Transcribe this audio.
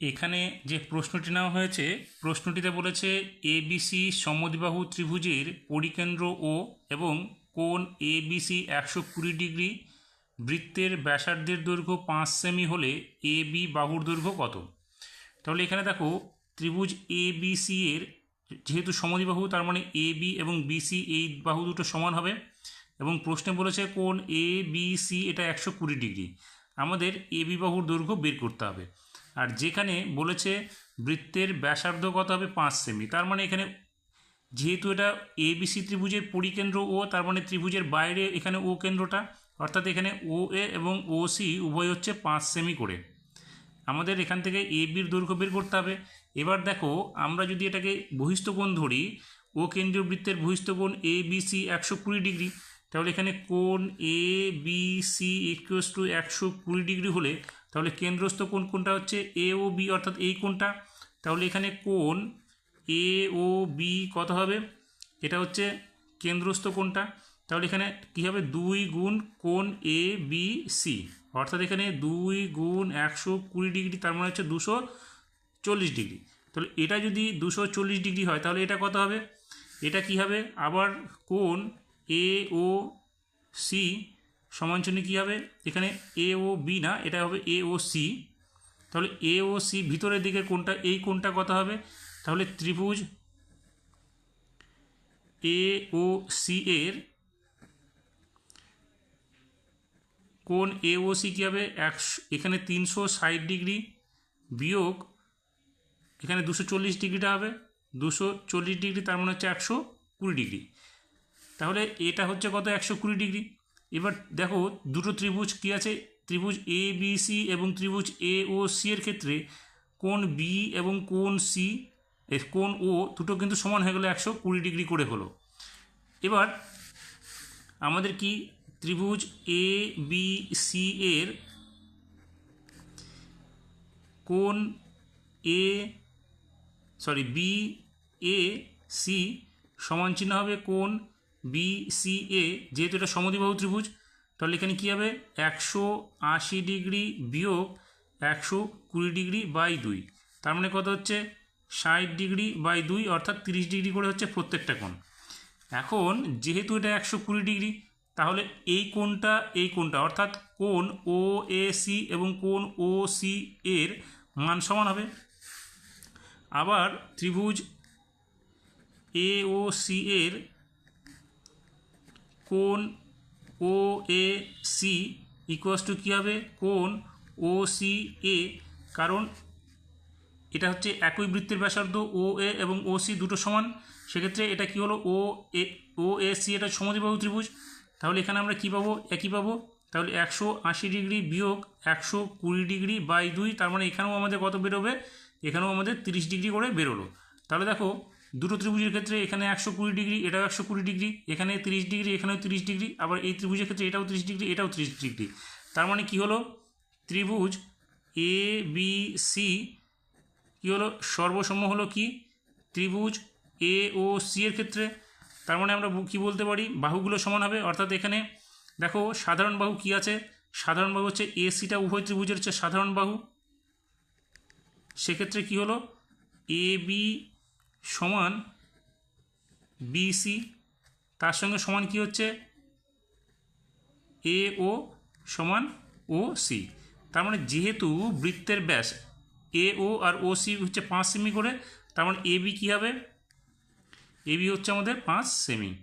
এখানে যে প্রশ্নটি নেওয়া হয়েছে, প্রশ্নটিতে বলেছে এবিসি সমদ্বিবাহু ত্রিভুজের পরিকেন্দ্র ও এবং কোণ এবিসি একশো কুড়ি ডিগ্রি বৃত্তের ব্যাসার্ধের দৈর্ঘ্য পাঁচ সেমি হলে এ বি বাহুর দৈর্ঘ্য কত? তাহলে এখানে দেখো, ত্রিভুজ এ বি সি এর যেহেতু সমদ্বিবাহু তার মানে এ বি এবং বিসি এই বাহু দুটো সমান হবে। এবং প্রশ্নে বলেছে কোন এ বি সি এটা একশো কুড়ি ডিগ্রি। আমাদের এ বি বাহুর দৈর্ঘ্য বের করতে হবে। আর যেখানে বলেছে বৃত্তের ব্যাসার্ধ কত হবে পাঁচ সেমি, তার মানে এখানে যেহেতু এটা এ বি ত্রিভুজের পরিকেন্দ্র ও তার মানে ত্রিভুজের বাইরে এখানে ও কেন্দ্রটা, অর্থাৎ এখানে ও এ এবং ও সি উভয় হচ্ছে পাঁচ সেমি করে। আমাদের এখান থেকে এ বির দৈর্ঘ্য বের করতে হবে। এবার দেখো, আমরা যদি এটাকে বহিস্থ কোণ ধরি ও কেন্দ্রীয় বৃত্তের বহিস্থ কোণ এ বি সি একশো কুড়ি ডিগ্রি, তাহলে এখানে কোণ A B C equals to একশো কুড়ি ডিগ্রি হলে তাহলে কেন্দ্রস্থ কোণ কোনটা হচ্ছে এ ও বি অর্থাৎ এই কোণটা তাহলে এখানে কোণ এ ও বি কত হবে? এটা হচ্ছে কেন্দ্রস্থ কোণটা তাহলে এখানে কী হবে? দুই গুণ কোণ এ বি সি অর্থাৎ এখানে দুই গুণ একশো কুড়ি ডিগ্রি, তার মানে হচ্ছে দুশো চল্লিশ ডিগ্রি। তাহলে এটা যদি দুশো চল্লিশ ডিগ্রি হয়, তাহলে এটা কত হবে? এটা কি হবে? আবার কোণ এ ও সি সমান চিহ্ন কী হবে? এখানে এ ও বি না, এটা হবে এ ও সি তাহলে এ ও সি ভিতরের দিকে কোনটা এই কোনটা কত হবে? তাহলে ত্রিভুজ এ ও সি এর কোন এ ও সি কী হবে? একশো, এখানে তিনশো ষাট ডিগ্রি বিয়োগ, এখানে দুশো চল্লিশ ডিগ্রিটা হবে। দুশো চল্লিশ ডিগ্রি, তার মানে হচ্ছে একশো কুড়ি ডিগ্রি। তাহলে এটা হচ্ছে কত? একশো কুড়ি ডিগ্রি। এবার দেখো দুটো ত্রিভুজ কী আছে? ত্রিভুজ এ বি সি এবং ত্রিভুজ এ ও সি এর ক্ষেত্রে কোন বি এবং কোন সি কোন ও দুটো কিন্তু সমান হয়ে গেলো একশো কুড়ি ডিগ্রি করে হলো। এবার আমাদের কি ত্রিভুজ এ বি সি এর কোন A sorry B A C সমান চিহ্ন হবে কোন বি সি এ যেহেতু এটা সমদ্বিবাহু ত্রিভুজ, তাহলে এখানে কী হবে? একশো আশি ডিগ্রি বিয়োগ একশো কুড়ি ডিগ্রি বাই দুই। তার মানে কত হচ্ছে? ষাট ডিগ্রি বাই দুই, অর্থাৎ তিরিশ ডিগ্রি করে হচ্ছে প্রত্যেকটা কোণ। এখন যেহেতু এটা একশো কুড়ি ডিগ্রি, তাহলে এই কোণটা এই কোণটা, অর্থাৎ কোণ ও এ সি এবং কোণ ও সি এর মান সমান হবে। আবার ত্রিভুজ এ ও সি এর কোণ O A C equals to কী হবে? কোন ও সি এ কারণ এটা হচ্ছে একই বৃত্তের ব্যাসার্ধ ও এ এবং ও সি দুটো সমান। সেক্ষেত্রে এটা কি হলো? ও এ ও এ সি এটা সমদ্বিবাহু ত্রিভুজ। তাহলে এখানে আমরা কী পাবো? একই পাবো। তাহলে একশো আশি ডিগ্রি বিয়োগ একশো কুড়ি ডিগ্রি বাই দুই, তার মানে এখানেও আমাদের কত বেরোবে? এখানেও আমাদের তিরিশ ডিগ্রি করে বেরোলো। তাহলে দেখো দুটো ত্রিভুজের ক্ষেত্রে এখানে একশো কুড়ি ডিগ্রি, এটাও একশো কুড়ি ডিগ্রি, এখানে তিরিশ ডিগ্রি, এখানেও তিরিশ ডিগ্রি, আবার এই ত্রিভুজের ক্ষেত্রে এটাও তিরিশ ডিগ্রি, এটাও তিরিশ ডিগ্রি। তার মানে কি হলো? ত্রিভুজ এ বি সি কী হলো? সর্বসম হলো কি? ত্রিভুজ এ ও সি এর ক্ষেত্রে। তার মানে আমরা কী বলতে পারি? বাহুগুলো সমান হবে। অর্থাৎ এখানে দেখো, সাধারণ বাহু কি আছে? সাধারণ বাহু হচ্ছে এ সিটা উভয় ত্রিভুজের হচ্ছে সাধারণ বাহু। সেক্ষেত্রে কি হলো? এ বি সমান বিসি তার সঙ্গে সমান কি হচ্ছে? এ ও সমান ও সি তার মানে যেহেতু বৃত্তের ব্যাস এ ও আর ও সি হচ্ছে পাঁচ সেমি করে, তার মানে এ বি কী হবে? এ বি হচ্ছে আমাদের পাঁচ সেমি।